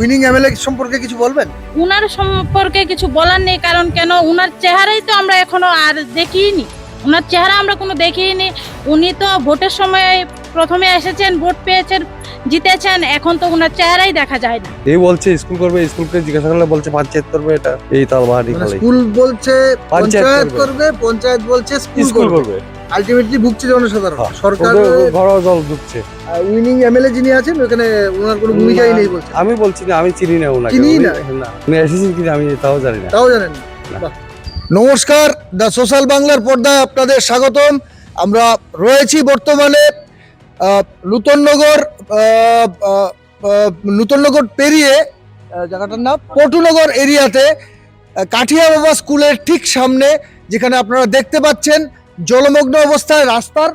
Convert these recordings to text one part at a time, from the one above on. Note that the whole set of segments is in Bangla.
উইনিং এমএলএ সম্পর্কে কিছু বলবেন? উনার সম্পর্কে কিছু বলার নেই কারণ কেন? উনার চেহারাই তো আমরা এখনও আর দেখিনি। উনার চেহারা আমরা কোনো দেখিনি। উনি তো ভোটের সময় প্রথমে এসেছেন ভোট পেয়েছেন জিতেছেন এখন তো উনার চেহারাই দেখা যায় না। এই বলছে স্কুল করবে স্কুলকে জিজ্ঞাসা করলে বলছে পঞ্চায়েত করবে এটা। এই তাল বাহারি মানে স্কুল বলছে পঞ্চায়েত করবে। পঞ্চায়েত বলছে স্কুল করবে। আলটিমেটলি ভুগছে জনসাধারণ। হ্যাঁ, সরকার ওদের ঘর জল ঢুকছে উইনিং এমএলএ যিনি আছেন ওখানে ওনার কোনো ভূমিকাই নেই বলছে। আমি বলছি না আমি চিনি না ওনাকে। উনি- না? উনি এসেছেন কি আমি তাও জানি না। তাও জানেন। নমস্কার দ্য সোশ্যাল বাংলার পর্দায় আপনাদের স্বাগতম। আমরা রয়েছি বর্তমানে নূতননগর নূতননগর পেরিয়ে জায়গাটার নাম পটুনগর এরিয়াতে কাঠিয়া বাবা স্কুলের ঠিক সামনে যেখানে আপনারা দেখতে পাচ্ছেন জলমগ্ন অবস্থায় রাস্তার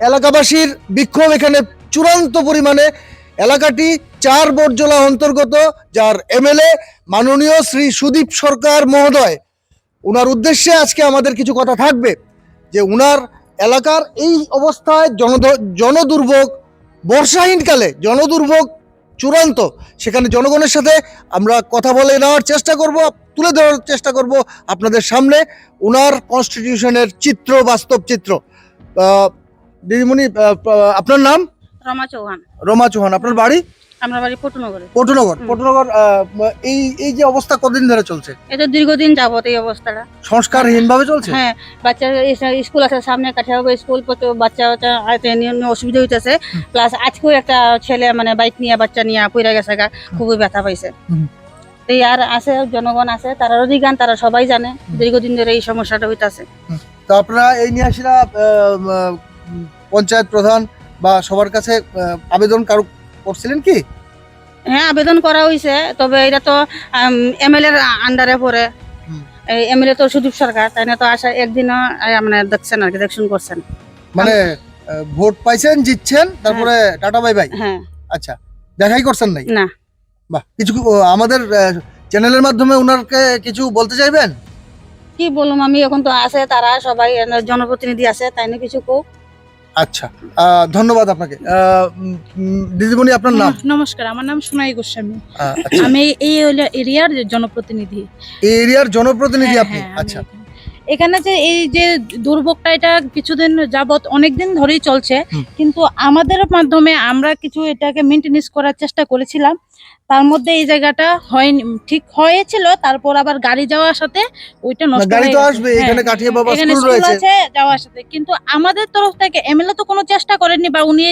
এলাকাবাসীর বিক্ষোভ এখানে চূড়ান্ত পরিমাণে। এলাকাটি চার বর্জলা অন্তর্গত, যার এমএলএ মাননীয় শ্রী সুদীপ সরকার মহোদয়। ওনার উদ্দেশ্যে আজকে আমাদের কিছু কথা থাকবে, যে উনার এলাকার এই অবস্থায় জনদ, জনদুর্ভোগ, বর্ষাহীনকালে জনদুর্ভোগ চূড়ান্ত। সেখানে জনগণের সাথে আমরা কথা বলে নেওয়ার চেষ্টা করব তুলে ধরার চেষ্টা করব আপনাদের সামনে। ওনার কনস্টিটিউশনের চিত্র বাস্তব চিত্র। দিদিমণি আপনার নাম? রমা চৌহান। রমা চৌহান আপনার বাড়ি? আমরা বাড়ি পটুনগরে। পটুনগর। পটুনগর এই এই যে অবস্থা কতদিন ধরে চলছে? এটা দীর্ঘদিন যাবত এই অবস্থাটা। সংস্কারহীন ভাবে চলছে? হ্যাঁ বাচ্চা স্কুল আছে সামনে কাঠিয়াবে স্কুল প্রচুর বাচ্চা অসুবিধা হইতেছে। প্লাস আজকেও একটা ছেলে মানে বাইক নিয়ে বাচ্চা নিয়ে পইরা গেছে গা খুবই ব্যথা পাইছে। তো আর আছে জনগণ আছে তারা অধিকান তারা সবাই জানে দীর্ঘদিন ধরে এই সমস্যাটা হইতাছে। তো আপনারা এই নিয়ে আসিরা পঞ্চায়েত প্রধান বা সবার কাছে আবেদন কারও করছিলেন কি? হ্যাঁ আবেদন করা হয়েছে তবে এটা তো এমএলএ এর আন্ডারে পড়ে। এমএলএ তো সুদীপ সরকার তাই না? তো আসা একদিনও মানে দেখছেন আর কি দেখছেন করছেন। মানে ভোট পাইছেন জিতছেন তারপরে টাটা বাই বাই। হ্যাঁ। আচ্ছা দেখাই করছেন নাই? না। বাহ কিছু আমাদের চ্যানেলের মাধ্যমে ওনারকে কিছু বলতে চাইবেন? কি বললাম আমি এখন তো আছে তারা সবাই জনপ্রতিনিধি আছে তাই না কিছু কো? আচ্ছা আহ, ধন্যবাদ আপনাকে। দিদিমণি আপনার নাম? নমস্কার আমার নাম সোনাই গোস্বামী। আচ্ছা। আমি এই এরিয়ার জনপ্রতিনিধি। এই এরিয়ার জনপ্রতিনিধি হ্যাঁ, আপনি? হ্যাঁ, আচ্ছা। এখানে। যে এই যে দুর্ভোগটা এটা কিছুদিন যাবৎ অনেকদিন ধরেই চলছে কিন্তু আমাদের মাধ্যমে আমরা কিছু এটাকে মেনটেনেন্স করার চেষ্টা করেছিলাম। তার মধ্যে এই জায়গাটা হয়নি ঠিক হয়েছিল তারপর আবার গাড়ি যাওয়ার সাথে ওইটা নষ্ট গাড়ি হয়ে তো আসবে, এখানে কাঠিয়া বাবা স্কুল স্কুল রয়েছে। যাওয়ার সাথে। কিন্তু আমাদের তরফ থেকে এমএলএ তো কোনো চেষ্টা করেননি বা উনি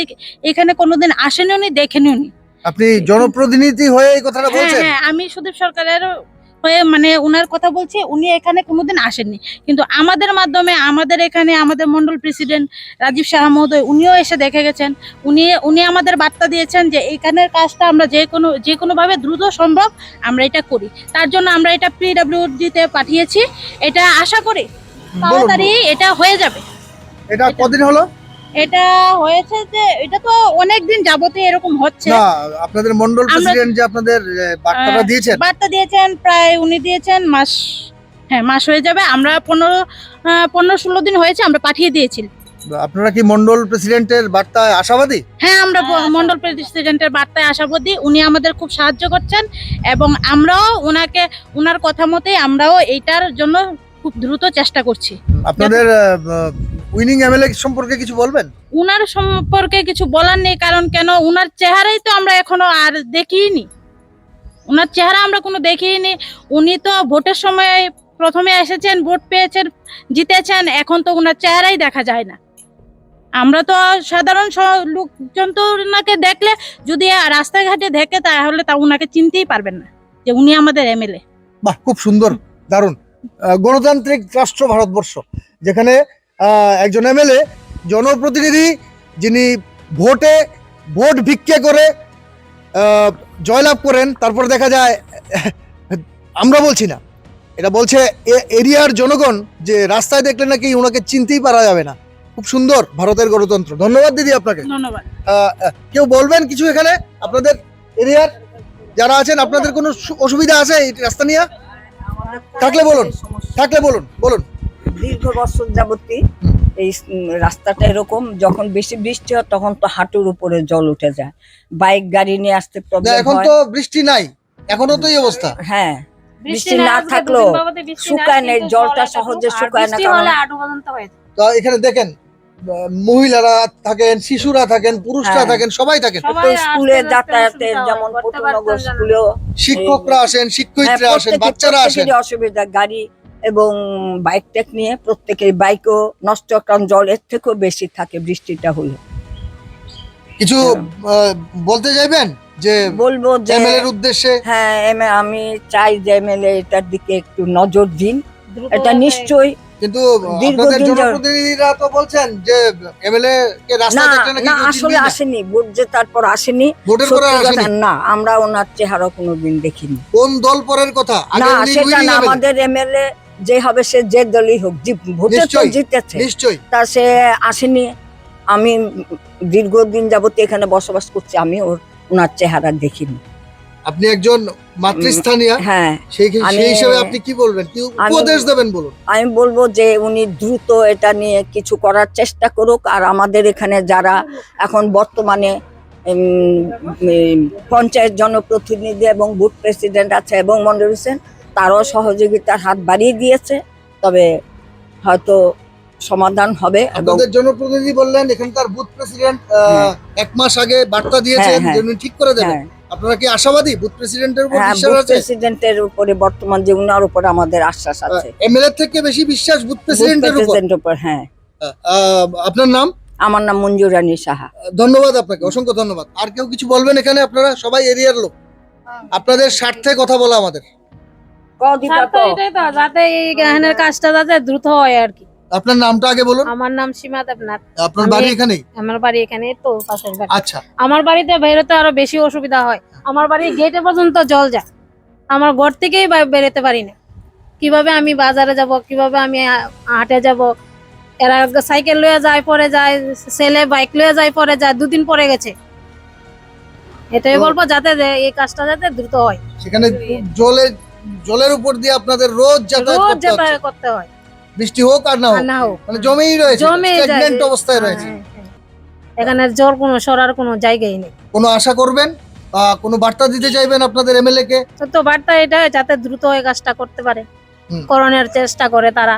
এখানে কোনোদিন আসেনি উনি দেখেনি উনি। আপনি জনপ্রতিনিধি হয়ে এই কথাটা হ্যাঁ বলছেন? হ্যাঁ আমি সুদীপ সরকারের মানে উনার কথা বলছি উনি এখানে কোনোদিন আসেননি। কিন্তু আমাদের মাধ্যমে আমাদের এখানে আমাদের মন্ডল প্রেসিডেন্ট রাজীব শাহ মহোদয় উনিও এসে দেখে গেছেন। উনি উনি আমাদের বার্তা দিয়েছেন যে এখানের কাজটা আমরা যে কোনো যে কোনোভাবে দ্রুত সম্ভব আমরা এটা করি। তার জন্য আমরা এটা পিডব্লিউডিতে পাঠিয়েছি। এটা আশা করি তাড়াতাড়ি এটা হয়ে যাবে। এটা কদিন হলো? এটা হয়েছে যে এটা তো অনেক দিন যাবতে এরকম হচ্ছে। না আপনাদের মন্ডল প্রেসিডেন্ট যে আপনাদের বার্তাটা দিয়েছেন? বার্তা দিয়েছেন প্রায় উনি দিয়েছেন মাস হ্যাঁ মাস হয়ে যাবে। আমরা পনেরো পনেরো ষোলো দিন হয়েছে আমরা পাঠিয়ে দিয়েছি। আপনারা কি মন্ডল প্রেসিডেন্টের বার্তায় আশাবাদী? হ্যাঁ আমরা মন্ডল প্রেসিডেন্টের বার্তায় আশাবাদী। উনি আমাদের খুব সাহায্য করছেন এবং আমরাও ওনাকে ওনার কথা মতেই আমরাও এইটার জন্য খুব দ্রুত চেষ্টা করছি। আপনাদের উইনিং এমএলএ সম্পর্কে কিছু বলবেন? উনার সম্পর্কে কিছু বলার নেই কারণ কেন? উনার চেহারাই তো আমরা এখনও আর দেখিনি। উনার চেহারা আমরা কোনো দেখিনি। উনি তো ভোটের সময় প্রথমে এসেছেন ভোট পেয়েছেন জিতেছেন এখন তো উনার চেহারাই দেখা যায় না। আমরা তো সাধারণ লোকজন তো ওনাকে দেখলে যদি রাস্তাঘাটে দেখে তাহলে তা উনাকে চিনতেই পারবেন না যে উনি আমাদের এমএলএ। বাহ খুব সুন্দর দারুণ। গণতান্ত্রিক রাষ্ট্র ভারতবর্ষ যেখানে একজন এমএলএ জনপ্রতিনিধি যিনি ভোটে ভোট ভিক্ষে করে জয়লাভ করেন তারপর দেখা যায় আমরা বলছি না। এটা বলছে এরিয়ার জনগণ যে রাস্তায় দেখলে নাকি ওনাকে চিনতেই পারা যাবে না। খুব সুন্দর ভারতের গণতন্ত্র। ধন্যবাদ দিদি আপনাকে। ধন্যবাদ। কেউ বলবেন কিছু এখানে? আপনাদের এরিয়ার যারা আছেন আপনাদের কোনো অসুবিধা আছে এই রাস্তা নিয়ে? থাকলে বলুন থাকলে বলুন বলুন। দীর্ঘ বছর যাবতী এই রাস্তাটা এরকম যখন বেশি বৃষ্টি হয় তখন তো হাঁটুর উপরে জল উঠে যায়। বাইক গাড়ি নিয়ে আসতে প্রবলেম এখন তো বৃষ্টি নাই। এখনও তো এই অবস্থা। হ্যাঁ বৃষ্টি না থাকলেও শুকায় নেই, জলটা জল সহজে শুকায় না হয়ে। তো এখানে দেখেন মহিলারা থাকেন শিশুরা থাকেন পুরুষরা হ্যাঁ। থাকেন সবাই থাকেন। স্কুলে যাতায়াতের যেমন। স্কুলেও শিক্ষকরা আসেন হ্যাঁ, শিক্ষয়িত্রীরা আসেন বাচ্চারা আসেন। অসুবিধা গাড়ি এবং বাইক টেক নিয়ে প্রত্যেকের বাইকও নষ্ট কারণ জল এর থেকেও বেশি থাকে বৃষ্টিটা হলে। কিছু বলতে চাইবেন যে বলব যে এর উদ্দেশ্যে? হ্যাঁ আমি চাই যে এমএলএ এটার দিকে একটু নজর দিন। এটা নিশ্চয়ই কিন্তু আপনাদের জনপ্রতিনিধিরা তো বলছেন যে এমএলএ কে রাস্তা দেখলে নাকি না আসলে আসেনি। ভোট যে তারপর আসেনি ভোটের পরে আসেনি? না আমরা ওনার চেহারা কোনোদিন দেখিনি। কোন দল পরের কথা? আগে না সেটা না আমাদের এমএলএ যে হবে সে যে দলই হোক ভোটে তো জিতেছে তা সে আসেনি। আমি দীর্ঘদিন যাবত এখানে বসবাস করছি আমি ওর ওনার চেহারা দেখিনি। আপনি একজন মাতৃস্থানীয় হ্যাঁ সেই আমি- হিসেবে আপনি কি বলবেন? কি উপদেশ দেবেন বলুন? আমি বলব যে উনি দ্রুত এটা নিয়ে কিছু করার চেষ্টা করুক আর আমাদের এখানে যারা এখন বর্তমানে পঞ্চায়েত জনপ্রতিনিধি এবং বুথ প্রেসিডেন্ট আছে এবং মন্ডল হোসেন তারাও সহযোগিতার হাত বাড়িয়ে দিয়েছে তবে হয়তো সমাধান হবে এবং আপনাদের জনপ্রতিনিধি বললেন এখানকার বুথ প্রেসিডেন্ট হ্যাঁ। এক মাস আগে বার্তা দিয়েছেন হ্যাঁ, যে ঠিক করে দেবেন। হ্যাঁ। আপনারা কি আশাবাদী বুথ প্রেসিডেন্টের উপর হ্যাঁ বিশ্বাস আছে? প্রেসিডেন্টের উপরে বর্তমান যে উনার উপরে আমাদের আশ্বাস আছে। এমএলএ থেকে বেশি বিশ্বাস বুথ প্রেসিডেন্টের উপর? প্রেসিডেন্টের উপর হ্যাঁ। আহ, আপনার নাম? আমার নাম মঞ্জু রানী সাহা। ধন্যবাদ আপনাকে অসংখ্য ধন্যবাদ। আর কেউ কিছু বলবেন এখানে আপনারা? সবাই এরিয়ার লোক। আপনাদের স্বার্থে কথা বলা আমাদের। স্যার তো এটাই তো যাতে এই এখানের কাজটা যাতে দ্রুত হয় আর কি। আপনার নামটা আগে বলুন। আমার নাম সীমা দেবনাথ। আপনার বাড়ি এখানেই? আমার বাড়ি এখানে তো পাশের বাড়ি। আচ্ছা। আমার বাড়িতে বেরোতে আরও বেশি অসুবিধা হয়। আমার বাড়ির গেটে পর্যন্ত জল যায়। আমার ঘর থেকেই বেরোতে পারি না। কীভাবে আমি বাজারে যাব কীভাবে আমি হাটে যাব? এরা সাইকেল লয়ে যায় পরে যায় ছেলে বাইক লয়ে যায় পরে যায় দুদিন পরে গেছে। এটাই বলব যাতে যে এই কাজটা যাতে দ্রুত হয়। সেখানে জলের জলের উপর দিয়ে আপনাদের রোজ যাতায়াত করতে হয়। বৃষ্টি হোক আর না হোক মানে জমেই রয়েছে অবস্থায় রয়েছে। হ্যাঁ, হ্যাঁ। এখানে জল কোনো সরার কোনো জায়গাই নেই। কোনো আশা করবেন? বা কোনো বার্তা দিতে চাইবেন আপনাদের এমএলএ কে তো বার্তা এটা যাতে দ্রুত এই কাজটা করতে পারে। করণের চেষ্টা করে তারা।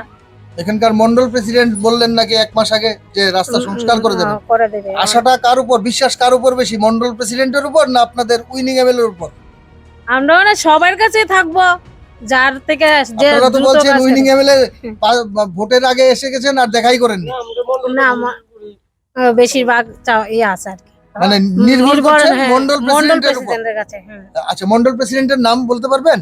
এখানকার মন্ডল প্রেসিডেন্ট বললেন নাকি এক মাস আগে যে রাস্তা সংস্কার করে দেবেন। হ্যাঁ, করে দেবে। আশাটা কার উপর? বিশ্বাস কার উপর বেশি? মন্ডল প্রেসিডেন্টের উপর না আপনাদের উইনিং এমএলএ এর উপর? আমরা মানে সবার কাছে থাকব। যার থেকে যে আপনারা তো দ্রুত বলছেন কাজ উইনিং এমএলএ ভোটের আগে এসে গেছেন আর দেখাই করেননি। না আমা- আহ, বেশিরভাগ চা- ইয়ে আছে আর কি। মানে নির্ভর করছেন হ্যাঁ, মন্ডল মন্ডল প্রেসিডেন্টের উপর। প্রেসিডেন্টের কাছে হুম। আচ্ছা মন্ডল প্রেসিডেন্টের নাম বলতে পারবেন?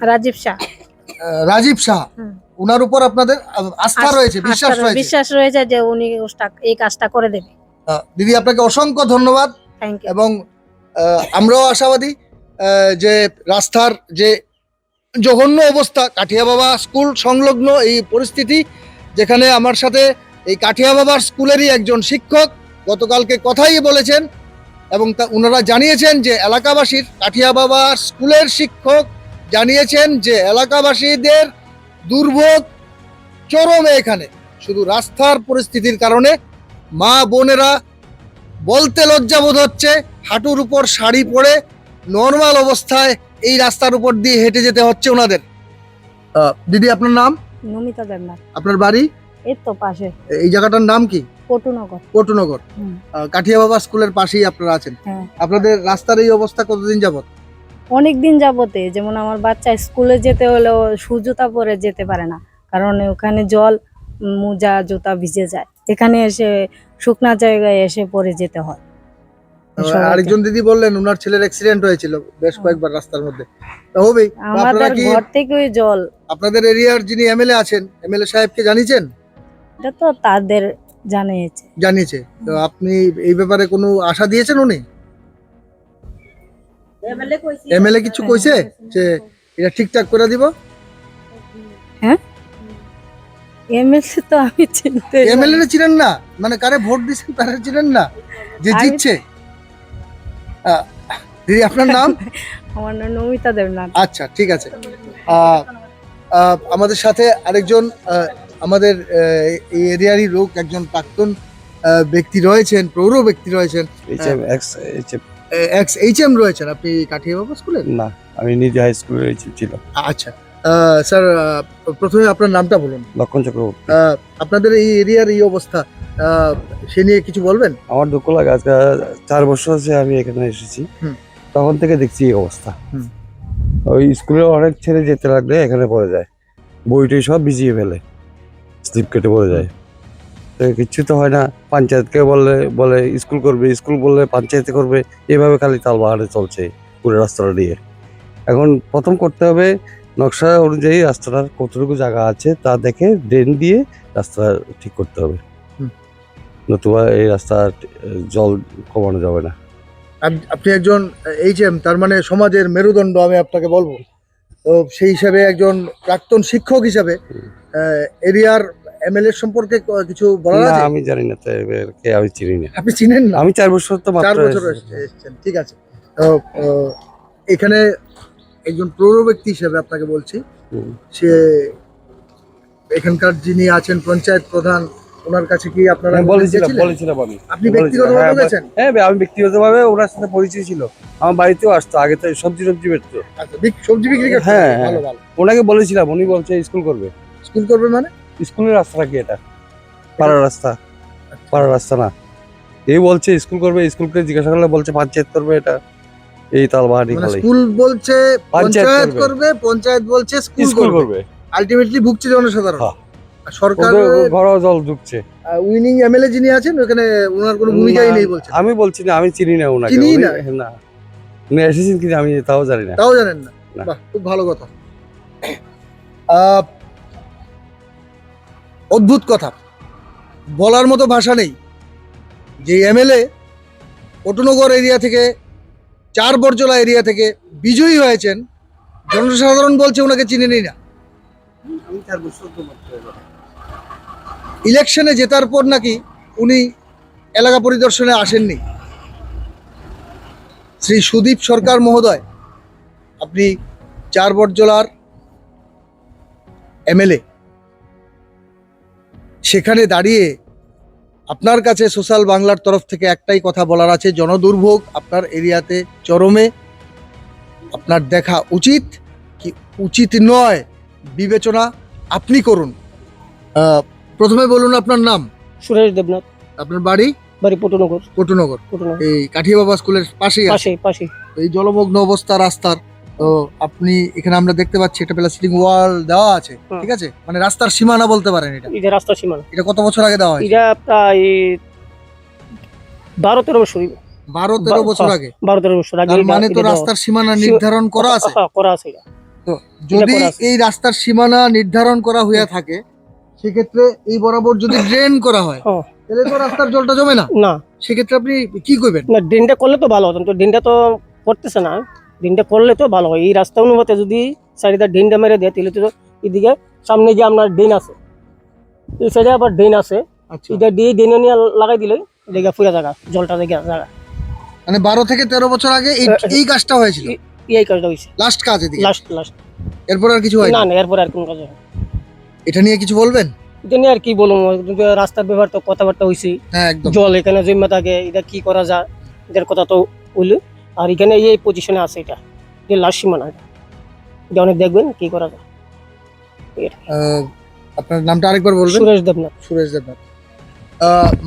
রাজীব শাহ। আহ, রাজীব শাহ। হুম। ওনার উপর আপনাদের আহ, আস্থা আস- রয়েছে বিশ্বাস আস্থা- রয়েছে? বিশ্বাস রয়েছে যে উনি এই কাজটা করে দেবে। আহ, দিদি আপনাকে অসংখ্য ধন্যবাদ। থ্যাংক ইউ এবং আহ, আমরাও আশাবাদী যে রাস্তার যে জঘন্য অবস্থা, কাঠিয়া বাবা স্কুল সংলগ্ন এই পরিস্থিতি, যেখানে আমার সাথে এই কাঠিয়া বাবার স্কুলেরই একজন শিক্ষক, গতকালকে কথাই বলেছেন এবং তা ওনারা জানিয়েছেন যে এলাকাবাসীর, কাঠিয়া বাবার স্কুলের শিক্ষক জানিয়েছেন যে এলাকাবাসীদের দুর্ভোগ চরমে এখানে। শুধু রাস্তার পরিস্থিতির কারণে মা বোনেরা বলতে লজ্জাবোধ হচ্ছে, হাঁটুর উপর শাড়ি পরে নর্মাল অবস্থায় এই রাস্তার উপর দিয়ে হেঁটে যেতে হচ্ছে ওনাদের। দিদি আপনার নাম? নমিতা দেবনাথ। আপনার বাড়ি? এর তো পাশে। এই জায়গাটার নাম কি? পটুনগর। পটুনগর। হুম। কাঠিয়া বাবা স্কুলের পাশেই আপনারা আছেন। হ্যাঁ। আপনাদের রাস্তার এই অবস্থা কতদিন যাবত অনেক দিন যাবতে যেমন আমার বাচ্চা স্কুলে যেতে হলেও শু জুতা পরে যেতে পারে না। কারণ ওখানে জল মোজা জুতা ভিজে যায়। এখানে এসে শুকনা জায়গায় এসে পরে যেতে হয়। আরেকজন দিদি বললেন ওনার ছেলের অ্যাক্সিডেন্ট হয়েছিল বেশ কয়েকবার রাস্তার মধ্যে। তো হবেই। আপনারা কি ঘর থেকেই জল। আপনাদের এরিয়ার যিনি এমএলএ আছেন এমএলএ সাহেবকে জানিয়েছেন? এটা তো তাদের জানিয়েছে। জানিয়েছে। তো আপনি এই ব্যাপারে কোনো আশা দিয়েছেন উনি? এমএলএ কিছু কইছে? যে এটা ঠিকঠাক করে দিব? হ্যাঁ? এমএলএ তো আমি চিনতে এমএলএ চিনেন না? মানে কারে ভোট দিচ্ছেন তারা চিনেন না? যে জিতছে। দিদি আপনার নাম? আমার নাম নমিতা দেবনাথ। আচ্ছা ঠিক আছে। আমাদের সাথে আরেকজন আমাদের এই এরিয়ারই লোক একজন প্রাক্তন ব্যক্তি রয়েছেন প্রৌঢ় ব্যক্তি রয়েছেন। H M X H M X H M রয়েছেন। আপনি কাঠিয়া বাবা স্কুলের না আমি নিজে হাই এইচ ছিল। আচ্ছা। স্যার প্রথমে আপনার নামটা বলুন। লক্ষণ চক্রবর্তী। আপনাদের এই এরিয়ার এই অবস্থা সে নিয়ে কিছু বলবেন? আমার দুঃখ লাগে আজকে চার বছর আছে আমি এখানে এসেছি তখন থেকে দেখছি এই অবস্থা। ওই স্কুলে অনেক ছেলে যেতে লাগলে এখানে পড়ে যায়। বইটই সব ভিজিয়ে ফেলে স্লিপ কেটে পড়ে যায়। তো কিচ্ছু তো হয় না পঞ্চায়েতকে বললে বলে স্কুল করবে স্কুল বললে পঞ্চায়েতে করবে এভাবে খালি তাল বাহারে চলছে পুরো রাস্তাটা দিয়ে। এখন প্রথম করতে হবে নকশা অনুযায়ী রাস্তাটার কতটুকু জায়গা আছে তা দেখে ড্রেন দিয়ে রাস্তা ঠিক করতে হবে। নতুবা এই রাস্তা জল কমানো যাবে না। আপনি একজন এইচ এম তার মানে সমাজের মেরুদণ্ড আমি আপনাকে বলব। তো সেই হিসাবে একজন প্রাক্তন শিক্ষক হিসাবে এরিয়ার এমএলএ সম্পর্কে কিছু বলার না আমি জানি না কে আমি চিনি না। আপনি চিনেন না? আমি চার বছর তো চার বছর এসেছি। এসেছেন ঠিক আছে। তো এখানে একজন প্রৌঢ় ব্যক্তি হিসেবে আপনাকে বলছি। সে এখানকার যিনি আছেন পঞ্চায়েত প্রধান ওনার কাছে কি আপনারা হ্যাঁ, বলেছিলাম বলেছিলাম আমি। আপনি ব্যক্তিগতভাবে হ্যাঁ, গেছেন? হ্যাঁ আমি ব্যক্তিগতভাবে ওনার সাথে পরিচয় ছিল। আমার বাড়িতেও আসতো আগে তো সবজি সবজি বেচতো। আচ্ছা সবজি বিক্রি করছেন হ্যাঁ, হ্যাঁ। ভালো ভালো। ওনাকে বলেছিলাম উনি বলছে স্কুল করবে। স্কুল করবে মানে? স্কুলের রাস্তাটা কি এটা? পাড়ার রাস্তা। পাড়ার রাস্তা না। এই বলছে স্কুল করবে। স্কুলকে জিজ্ঞাসা করলে বলছে পঞ্চায়েত করবে এটা। এই তাল বাহারি মানে স্কুল বলছে পঞ্চায়েত করবে। পঞ্চায়েত বলছে স্কুল করবে। আলটিমেটলি ভুগছে জনসাধারণ। হ্যাঁ। সরকার ঘরও জল ঢুকছে। উইনিং এমএলএ যিনি আছেন ওখানে ওনার কোনো ভূমিকাই নেই বলছে আমি বলছি না আমি চিনি না ওনাকে। উনি- না? না। উনি এসেছেন কিনা আমি তাও জানি না। তাও জানেন না। বাহ খুব ভালো কথা। অদ্ভুত কথা। বলার মতো ভাষা নেই। যে এমএলএ পটনগর এরিয়া থেকে চার বরজলা এরিয়া থেকে বিজয়ী হয়েছেন জনসাধারণ বলছে ওনাকে চিনে নেই না। ইলেকশনে জেতার পর নাকি উনি এলাকা পরিদর্শনে আসেননি? শ্রী সুদীপ সরকার মহোদয়, আপনি চার বটজলার এমএলএ। সেখানে দাঁড়িয়ে আপনার কাছে সোশ্যাল বাংলার তরফ থেকে একটাই কথা বলার আছে, জনদুর্ভোগ আপনার এরিয়াতে চরমে। আপনার দেখা উচিত কি উচিত নয় বিবেচনা আপনি করুন। প্রথমে বলুন আপনার নাম। সুরেশ দেবনাথ। আপনার বাড়ি? বাড়ি পটনগর। পটুনগর। এই কাঠিয়া বাবা স্কুলের পাশেই আছে। পাশে পাশে এই জলমগ্ন অবস্থা রাস্তার। তো আপনি এখানে আমরা দেখতে পাচ্ছি একটা প্লাস্টিক ওয়াল দেওয়া আছে ঠিক আছে? মানে রাস্তার সীমানা বলতে পারেন এটা। এটা রাস্তা সীমানা। এটা কত বছর আগে দেওয়া হয়েছে? এটা প্রায় বারো তেরো বছর। বারো তেরো বছর হ্যাঁ, আগে? বারো তেরো বছর আগে মানে তো রাস্তার সীমানা নির্ধারণ করা আছে? হ্যাঁ, করা আছে এটা। তো যদি এই রাস্তার সীমানা নির্ধারণ করা হয়ে থাকে সেক্ষেত্রে এই বরাবর যদি ড্রেন করা হয়। তাহলে তো রাস্তার জলটা জমে না। না। সেক্ষেত্রে আপনি কি করবেন? না ড্রেনটা করলে তো ভালো হতো তো দিনটা তো করতেছে না। ড্রেনটা করলে তো ভালো হয়। এই রাস্তা অনুমতে যদি সাইডে দিনটা মেরে দেয় তাহলে তো এদিকে সামনে যে আপনার ড্রেন আছে এই সাইডে আবার ড্রেন আছে। আচ্ছা। এটা দিয়ে ড্রেনে নিয়ে লাগাই দিলে লেগে ফুরা জায়গা জলটা লেগে জায়গা মানে বারো থেকে তেরো বছর আগে এই এই কাজটা হয়েছিল? এই কাজটা হয়েছে লাস্ট কাজ এদিকে? লাস্ট লাস্ট এরপর আর কিছু হয়নি না না? এরপর আর কোন কাজ হয় এটা নিয়ে কিছু বলবেন? এটা নিয়ে আর কি বলব? রাস্তার ব্যাপার তো কথাবার্তা হয়েছে হ্যাঁ একদম। জল এখানে জমে থাকে এটা কি করা যায়? এটার কথা তো বলল আর এখানে এই পজিশনে আছে এটা। যে লাস্ট সীমানা এটা। অনেক দেখবেন কি করা যায়। আপনার নামটা আরেকবার বলবেন? সুরেশ দেবনাথ। সুরেশ দেবনাথ।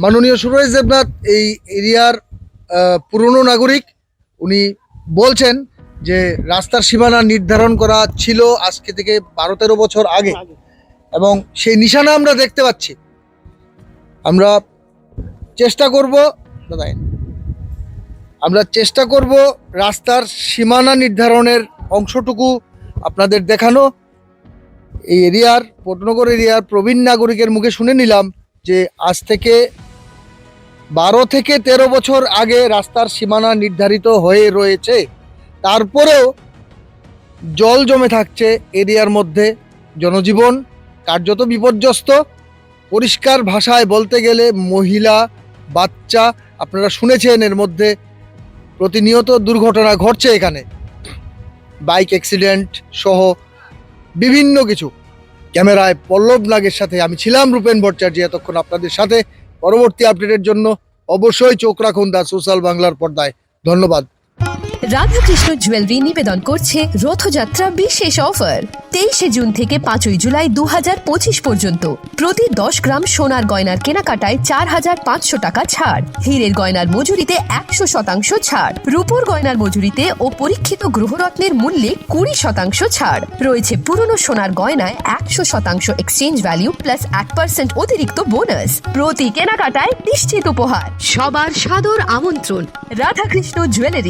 মাননীয় সুরেশ দেবনাথ এই এরিয়ার পুরনো নাগরিক উনি বলছেন যে রাস্তার সীমানা নির্ধারণ করা ছিল আজকে থেকে বারো তেরো বছর আগে। এবং সেই নিশানা আমরা দেখতে পাচ্ছি। আমরা চেষ্টা করব আমরা চেষ্টা করব রাস্তার সীমানা নির্ধারণের অংশটুকু আপনাদের দেখানো। এই এরিয়ার, পটনগর এরিয়ার প্রবীণ নাগরিকের মুখে শুনে নিলাম যে আজ থেকে বারো থেকে তেরো বছর আগে রাস্তার সীমানা নির্ধারিত হয়ে রয়েছে। তারপরেও জল জমে থাকছে এরিয়ার মধ্যে। জনজীবন কার্যত বিপর্যস্ত। পরিষ্কার ভাষায় বলতে গেলে মহিলা, বাচ্চা, আপনারা শুনেছেন এর মধ্যে প্রতিনিয়ত দুর্ঘটনা ঘটছে এখানে। বাইক অ্যাক্সিডেন্ট সহ বিভিন্ন কিছু। ক্যামেরায় পল্লব নাগের সাথে আমি ছিলাম রূপেন ভট্টাচার্য এতক্ষণ আপনাদের সাথে। পরবর্তী আপডেটের জন্য অবশ্যই চোখ রাখুন দা সোশ্যাল বাংলার পর্দায়। ধন্যবাদ। রাধাকৃষ্ণ জুয়েলারি নিবেদন করছে রথযাত্রা বিশেষ অফার তেইশে জুন থেকে পাঁচই জুলাই দু পঁচিশ পর্যন্ত। প্রতি দশ গ্রাম সোনার গয়নার কেনাকাটায় চার হাজার পাঁচশো টাকা ছাড়। হীরের গয়নার মজুরিতে একশো শতাংশ ছাড়। রূপোর গয়নার মজুরিতে ও পরীক্ষিত গ্রহরত্নের মূল্যে কুড়ি শতাংশ ছাড়। রয়েছে পুরনো সোনার গয়নায় একশো শতাংশ এক্সচেঞ্জ ভ্যালু প্লাস এক পার্সেন্ট অতিরিক্ত বোনাস প্রতি কেনাকাটায় নিশ্চিত উপহার। সবার সাদর আমন্ত্রণ। রাধাকৃষ্ণ জুয়েলারি